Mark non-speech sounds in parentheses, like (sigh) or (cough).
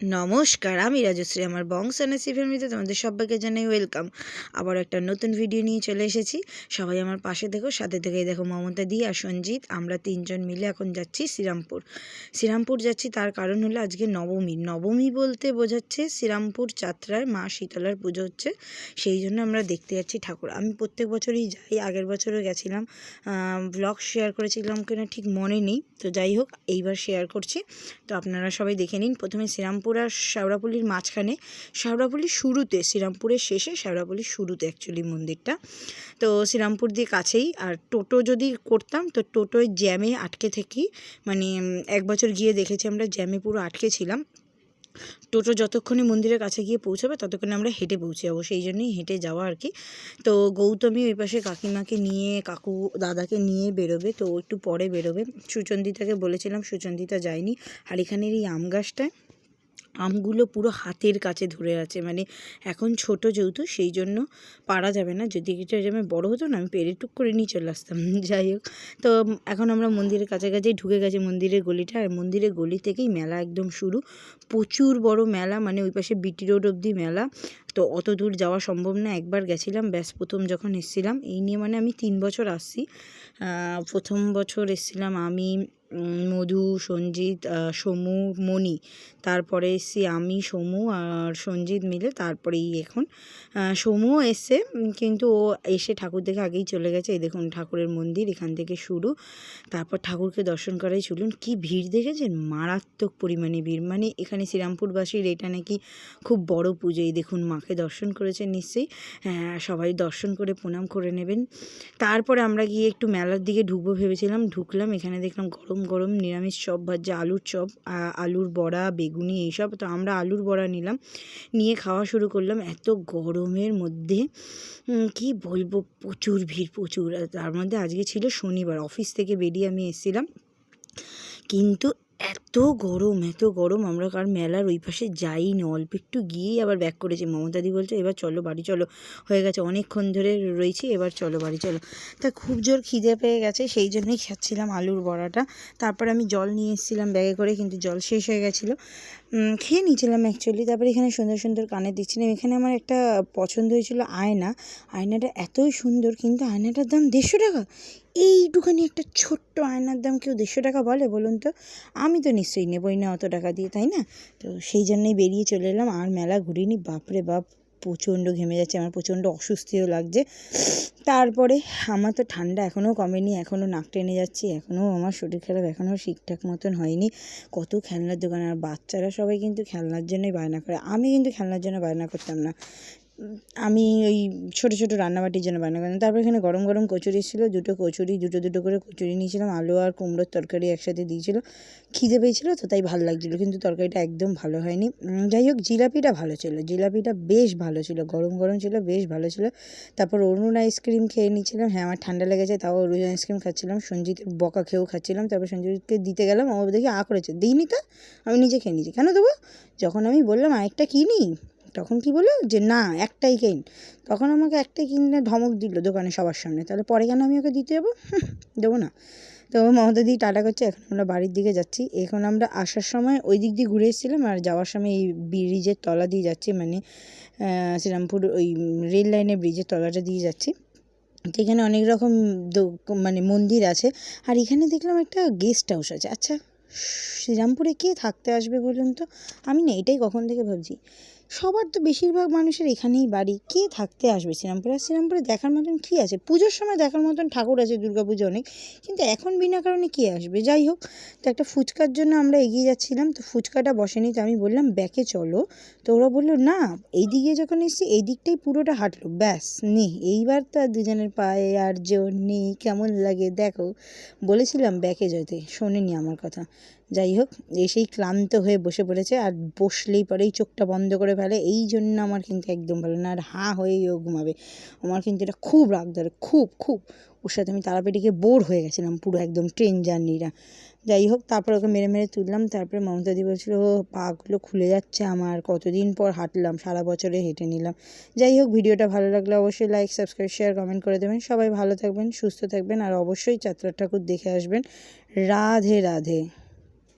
নমস্কার, আমি রাজশ্রী, আমার বংশ এনএসি ফ্যামিলিতে তোমাদের সবাইকে জানাই ওয়েলকাম আবার একটা নতুন ভিডিও নিয়ে চলে এসেছি। সবাই আমার পাশে দেখো সাথে থেকেই দেখো মমতা দি আর সঞ্জিত। আমরা তিনজন মিলে এখন যাচ্ছি শ্রীরামপুর। শ্রীরামপুর যাচ্ছি তার কারণ হলো আজকে নবমী। নবমী বলতে বোঝাচ্ছে শ্রীরামপুর যাত্রায় মা শীতলার পুজো হচ্ছে, সেই জন্য আমরা দেখতে যাচ্ছি ঠাকুর। আমি প্রত্যেক বছরই যাই, আগের বছরও গেছিলাম। ব্লগ শেয়ার করেছিলাম কিনা ঠিক মনে নেই। তো যাই হোক, এইবার শেয়ার করছি। তো আপনারা সবাই দেখে নিন, প্রথমে শ্রীরামপুর শ্রীরামপুর আর শেওড়াপল্লির মাঝখানে। শেওড়াপল্লির শুরুতে, শ্রীরামপুরের শেষে শেওড়াপল্লির শুরুতে অ্যাকচুয়ালি মন্দিরটা। তো শ্রীরামপুর দিয়ে কাছেই, আর টোটো যদি করতাম, তো টোটোয় জ্যামে আটকে থেকেই মানে এক বছর গিয়ে দেখেছি আমরা জ্যামে পুরো আটকে ছিলাম। টোটো যতক্ষণে মন্দিরের কাছে গিয়ে পৌঁছাবে, ততক্ষণে আমরা হেঁটে পৌঁছে যাব। সেই জন্যই হেঁটে যাওয়া আর কি। তো গৌতমী ওই পাশে কাকিমাকে নিয়ে, কাকু দাদাকে নিয়ে বেরোবে, তো একটু পরে বেরোবে। সুচন্দিতাকে বলেছিলাম, সুচন্দিতা যায়নি। আর এখানের এই আম গাছটায় আমগুলো পুরো হাতের কাছে ধরে আছে। মানে এখন ছোট যেহেতু, সেই জন্য পারা যাবে না। যদি এটা যেমন বড় হতো না, আমি পেরে টুক করে নিয়ে চলে আসতাম। (laughs) যাই হোক, তো এখন আমরা মন্দিরের কাছাকাছি ঢুকে গেছে মন্দিরের গলিটা। আর মন্দিরের গলি থেকেই মেলা একদম শুরু। প্রচুর বড় মেলা মানে ওই পাশে বিটি রোড অবধি মেলা। তো অত দূর যাওয়া সম্ভব না। একবার গেছিলাম, ব্যাস প্রথম যখন এসেছিলাম, এই নিয়ে মানে আমি তিন বছর আসছি। প্রথম বছর এসেছিলাম আমি মধু, সঞ্জিত সমু, মণি। তারপরে এসছি আমি, সমু আর সঞ্জিত মিলে তারপরেই এখন। সমু এসছে কিন্তু ও এসে ঠাকুর দেখে আগেই চলে গেছে। এই দেখুন, ঠাকুরের মন্দির এখান থেকে শুরু। তারপর ঠাকুরকে দর্শন করাই চলুন। কি ভিড় দেখেছেন? মারাত্মক পরিমাণে ভিড়। মানে এখানে শ্রীরামপুরবাসীর এটা নাকি খুব বড় পুজো। এই দেখুন, মাকে দর্শন করেছেন নিশ্চয়ই। সবাই দর্শন করে প্রণাম করে নেবেন। তারপরে আমরা গিয়ে একটু মেলার দিকে ঢুকবো ভেবেছিলাম। ঢুকলাম, এখানে দেখলাম গরম গরম গরম নিরামিষ চপ ভাজা আলুর চপ আলুর বড়া, বেগুনি এইসব, তো আমরা আলুর বড়া নিলাম। নিয়ে খাওয়া শুরু করলাম। এত গরমের মধ্যে কি বলব? প্রচুর ভিড়, প্রচুর। তার মধ্যে আজকে ছিল শনিবার। অফিস থেকে বেরিয়ে আমি এসেছিলাম। কিন্তু এত গরম এত গরম। আমরা কার মেলার ওই পাশে যাই যাইনি, অল্প একটু গিয়েই আবার ব্যাক করেছি। মমতাদি বলছে, এবার চলো, বাড়ি চলো। হয়ে গেছে, অনেকক্ষণ ধরে রয়েছি, এবার চলো, বাড়ি চলো। তা খুব জোর খিদে পেয়ে গেছে, সেই জন্যই খাচ্ছিলাম আলুর বড়াটা। তারপর আমি জল নিয়ে এসেছিলাম ব্যাগে করে, কিন্তু জল শেষ হয়ে গেছিল। খেয়ে নিয়েছিলাম অ্যাকচুয়ালি তারপরে এখানে সুন্দর সুন্দর কানে দিচ্ছিলাম। এখানে আমার একটা পছন্দ হয়েছিল আয়না। আয়নাটা এতই সুন্দর, কিন্তু আয়নাটার দাম দেড়শো টাকা। এইটুখানি একটা ছোট্ট আয়নার দাম কেউ দেড়শো টাকা বলে বলুন তো? আমি তো নিশ্চয়ই নেবই না অত টাকা দিয়ে, তাই না? তো সেই জন্যই বেরিয়ে চলে এলাম আর মেলা ঘুরিনি। বাপরে বাপ, প্রচণ্ড ঘেমে যাচ্ছে, আমার প্রচণ্ড অস্বস্তিও লাগছে। তারপরে আমার তো ঠান্ডা এখনও কমেনি, এখনও নাক টেনে যাচ্ছি, এখনও আমার শরীর খারাপ, এখনও ঠিকঠাক মতন হয়নি। কত খেলনার দোকান, আর বাচ্চারা সবাই কিন্তু খেলনার জন্যই বায়না করে, আমি কিন্তু খেলনার জন্য বায়না করতাম না। আমি ওই ছোটো ছোটো রান্নাবাটির জন্য বায়না করতাম তারপর এখানে গরম গরম কচুরি ছিল, দুটো কচুরি, দুটো দুটো করে কচুরি নিয়েছিলাম, আলু আর কুমড়োর তরকারি একসাথে দিয়েছিল। খিদে পেয়েছিলো তো তাই ভালো লাগছিল, কিন্তু তরকারিটা একদম ভালো হয়নি। যাই হোক, জিলাপিটা ভালো ছিল, জিলাপিটা বেশ ভালো ছিল, গরম গরম ছিল, বেশ ভালো ছিল। তারপর অরুণ আইসক্রিম খেয়ে নিয়েছিলাম হ্যাঁ আমার ঠান্ডা লেগেছে, তাও অরুণ আইসক্রিম খাচ্ছিলাম, সঞ্জিতের বকা খেয়েও খাচ্ছিলাম, তারপর সঞ্জিতকে দিতে গেলাম, ও দেখি, আ করেছে, দিইনি তো? আমি নিজে খেয়ে নিয়েছি। কেন দেবো? যখন আমি বললাম, আরেকটা কিনি? তখন কি বলল? যে না, একটাই কেন? তখন আমাকে একটাই কিনে ধমক দিল দোকানে সবার সামনে। তাহলে পরে কেন আমি ওকে দিতে যাব? দেবো না। তো মমতা দিদি টাটা করছে, এখন আমরা বাড়ির দিকে যাচ্ছি। এখন আমরা আসার সময় ওই দিক দিয়ে ঘুরে এসেছিলাম আর যাওয়ার সময় এই ব্রিজের তলা দিয়ে যাচ্ছি মানে শ্রীরামপুর ওই রেল লাইনের ব্রিজের তলাটা দিয়ে যাচ্ছি। এখানে অনেক রকম মানে মন্দির আছে। আর এখানে দেখলাম একটা গেস্ট হাউস আছে। আচ্ছা শ্রীরামপুরে কে থাকতে আসবে বলুন তো? আমি না, এটাই কখন থেকে ভাবছি। সবার তো বেশিরভাগ মানুষের এখানেই বাড়ি। কে থাকতে আসবে শ্রীরামপুরে? আর শ্রীরামপুরে দেখার মতন কী আছে? পুজোর সময় দেখার মতন ঠাকুর আছে পুজো অনেক। কিন্তু এখন বিনা কারণে কে আসবে? যাই হোক, তো একটা ফুচকার জন্য আমরা এগিয়ে যাচ্ছিলাম, তো ফুচকাটা বসেনি, তো আমি বললাম, ব্যাকে চলো। তো ওরা বলল, না এই দিকে যখন এসেছি এই দিকটাই পুরোটা হাঁটলো। ব্যাস, নেই। এইবার তো আর দুজনের পায়ে আর জোর নেই। কেমন লাগে, দেখো। বলেছিলাম ব্যাকে যেতে, শোনেনি আমার কথা। যাই হোক, এসেই ক্লান্ত হয়ে বসে পড়েছে আর বসলেই পরেই চোখটা বন্ধ করে ফেলে। এই জন্য আমার কিন্তু একদম ভালো না, আর হাঁ হয়েই ও ঘুমাবে। আমার কিন্তু এটা খুব রাগ ধরে, খুব খুব। ওর সাথে আমি তারাপীঠে বোর হয়ে গেছিলাম, পুরো একদম ট্রেন জার্নিটা। যাই হোক, তারপর ওকে মেরে মেরে তুললাম, তারপরে মমতাদি বলছিল পাগুলো খুলে যাচ্ছে আমার, কতদিন পর হাঁটলাম, সারা বছরে হেঁটে নিলাম। যাই হোক, ভিডিওটা ভালো লাগলে অবশ্যই লাইক সাবস্ক্রাইব শেয়ার কমেন্ট করে দেবেন। সবাই ভালো থাকবেন, সুস্থ থাকবেন, আর অবশ্যই চাত্রা ঠাকুর দেখে আসবেন। রাধে রাধে।